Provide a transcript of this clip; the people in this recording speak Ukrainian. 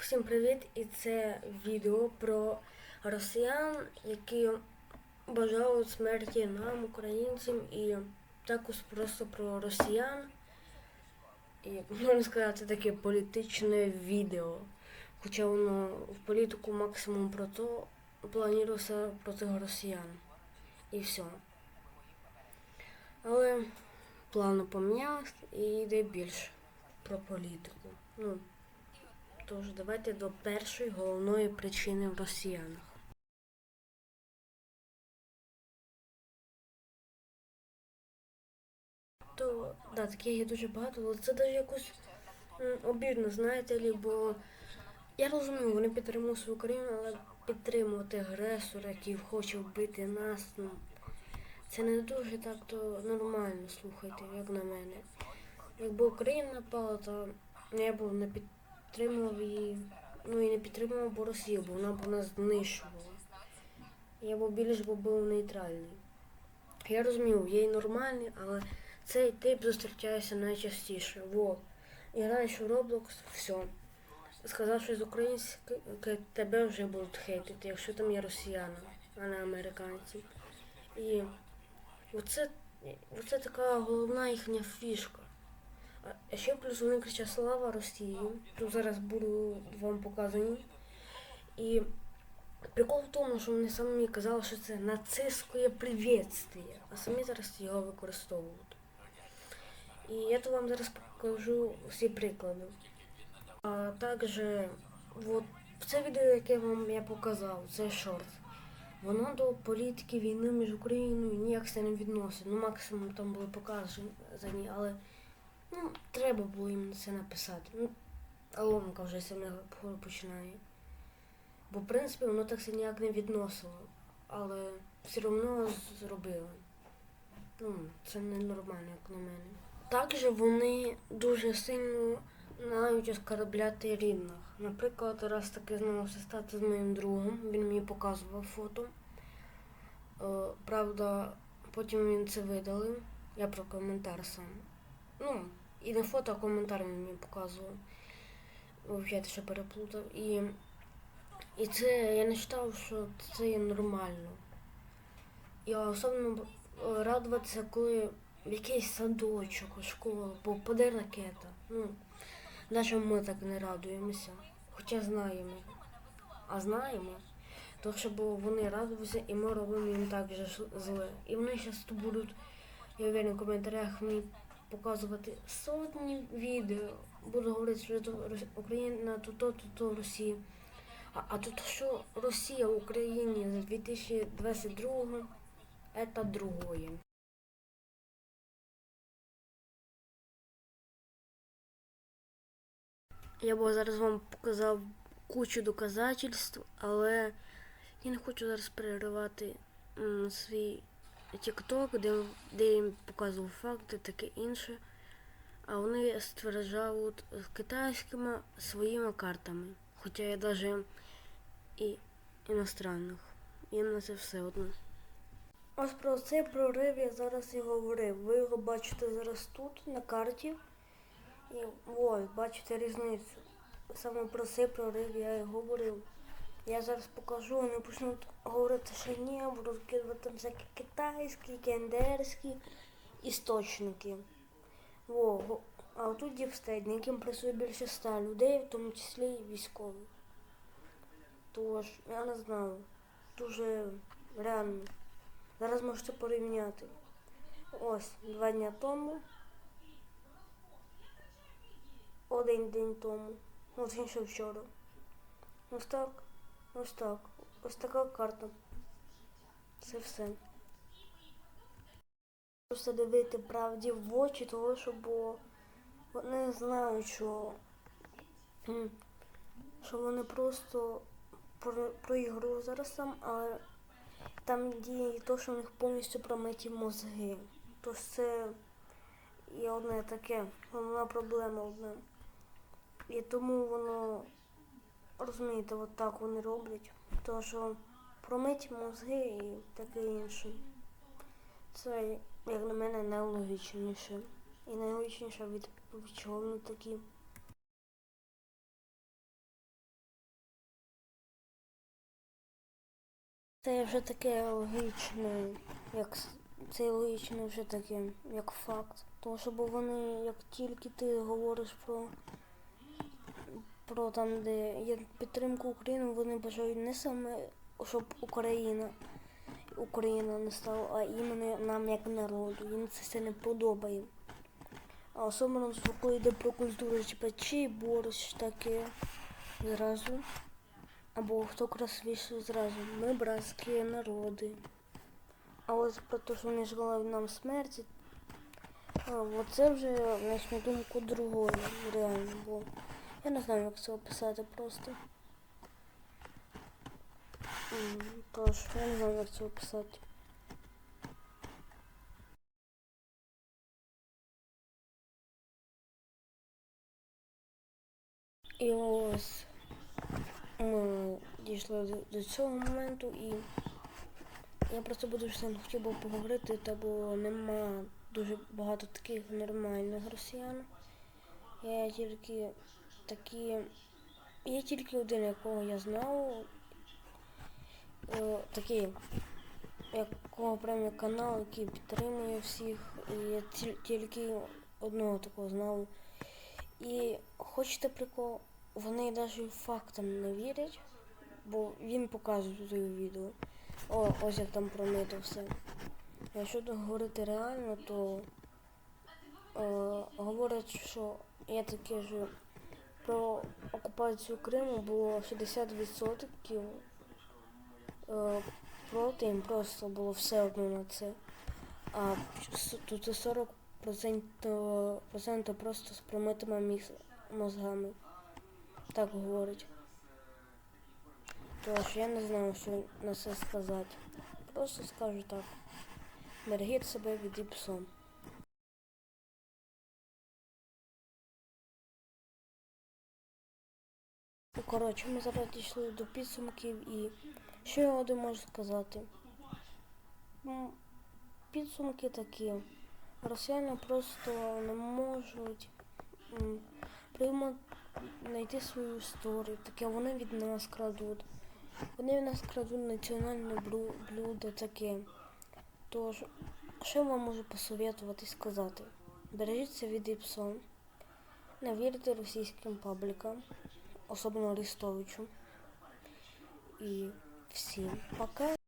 Всім привіт! І це відео про росіян, які бажають смерті нам, українцям, і також просто про росіян. І можна сказати таке політичне відео. Хоча воно в політику максимум про то планувалося проти росіян. І все. Але плану помінялось і йде більше про політику. Ну, Тож давайте до першої головної причини в росіянах. То, да, таких є дуже багато, але це навіть якось обідно, знаєте, бо я розумію, вони підтримують свою країну, але підтримувати агресора, який хоче вбити нас, ну, це не дуже так то нормально, слухайте, як на мене. Якби Україна напала, то я б не підтримував її, ну і не підтримував б Росію, бо вона б нас знищувала. Я б більш був нейтральний. Я розумію, є і нормальний, але цей тип зустрічається найчастіше. Во. І граєш у Roblox, все. Сказав, з української тебе вже будуть хейтити, якщо там є росіяни, а не американці. І оце, оце така головна їхня фішка. А- ще плюс вони кричать слава Росії. Тут зараз буду вам показані. І прикол в тому, що вони самі казали, що це нацистське привітствие, а самі зараз його використовують. І я то вам зараз покажу всі приклади. А також от, це відео, яке вам я показав, це шорт. Воно до політики війни між Україною ніяк це не відносить. Ну, максимум там були показані, але ну, треба було їм це написати. Ну, Аломка вже саме починає. Бо, в принципі, воно так це ніяк не відносило. Але все одно зробили. Ну, це ненормально, як на мене. Також вони дуже сильно навіть оскорбляти рідних. Наприклад, раз таки знову стати з моїм другом, він мені показував фото. Е, правда, потім він це видалив. Я про коментар сам. Ну, і не фото, коментар мені показував. Вибачайте, що переплутав. І, і це я не вважав, що це є нормально. Я особливо е, радуватися, коли якийсь садочок, школа, бо паде ракета. Ну, навіть ми так не радуємося. Хоча знаємо. А знаємо, то щоб вони радувалися і ми робимо їм так же зле. І вони зараз тут будуть, я уверен, в коментарях мені показувати сотні відео. Буду говорити, що то Україна, то то, то, то Росія. А, а тут що Росія в Україні за 2022 це другое. Я б зараз вам показав кучу доказательств, але я не хочу зараз переривати м, свій TikTok, де, де їм показував факти, таке інше. А вони стверджають з китайськими своїми картами. Хоча я навіть і іностранних. Їм на це все одно. Ось про цей прорив я зараз і говорив. Ви його бачите зараз тут, на карті. І ось, бачите різницю. Саме про цей прорив я і говорив. Я зараз покажу, вони почнуть говорити, що ні, будуть кидати всякі китайські, кендерські істочники. Во. А отут діпстейт, на яким працює більше ста людей, в тому числі і військових. Тож, я не знаю, дуже реально. Зараз можете порівняти. Ось, два дня тому. Один день тому. Ось інше вчора. Ось так. Ось так. Ось така карта. Це все. Просто дивити правді в очі, того, що бо вони знають, що, що вони просто про, проігрують зараз там, але там діє і то, що в них повністю промиті мозги. Тож це є одне таке, головна проблема одна. І тому воно, розуміти, от так вони роблять. Тому що промить мозги і таке інше. Це, як на мене, найлогічніше. І найлогічніше від, від чого вони такі. Це вже таке логічне, як це логічне вже таке, як факт. Тому що бо вони, як тільки ти говориш про про там, де є підтримка України, вони бажають не саме, щоб Україна, Україна не стала, а іменно нам як народу. Їм це все не подобає. А особливо, коли йде про культуру, типа чий борщ таке зразу. Або хто красивіший зразу. Ми братські народи. А ось про те, що вони желають нам смерті, оце вже, на мою думку, другое, реально, бо я не знаю, як це описати просто. Тож, я не знаю, як це описати. І ось ми дійшли до, до цього моменту і я просто буду з ним хотів би поговорити, та бо нема дуже багато таких нормальних росіян. Я тільки такі. Є тільки один, якого я знав. Е, такий, якого прямо канал, який підтримує всіх. І я тільки одного такого знав. І хочете прикол, вони навіть фактам не вірять, бо він показує в відео. О, ось як там промито все. Якщо говорити реально, то е, говорять, що я таке ж про окупацію Криму було 60% е, проти, їм просто було все одно на це. А тут 40% процентів просто з промитими міс- мозгами. Так говорять. Тож я не знаю, що на це сказати. Просто скажу так. Берегіть себе від іпсом. Коротше, ми зараз дійшли до підсумків і що я один можу сказати? Підсумки такі. Росіяни просто не можуть м, прийма- знайти свою історію. Таке вони від нас крадуть. Вони від нас крадуть національне блю- блюдо таке. Тож, що я вам можу посоветувати сказати? Бережіться від іпсом, не вірте російським паблікам, особливо Арестовичу. І всім пока.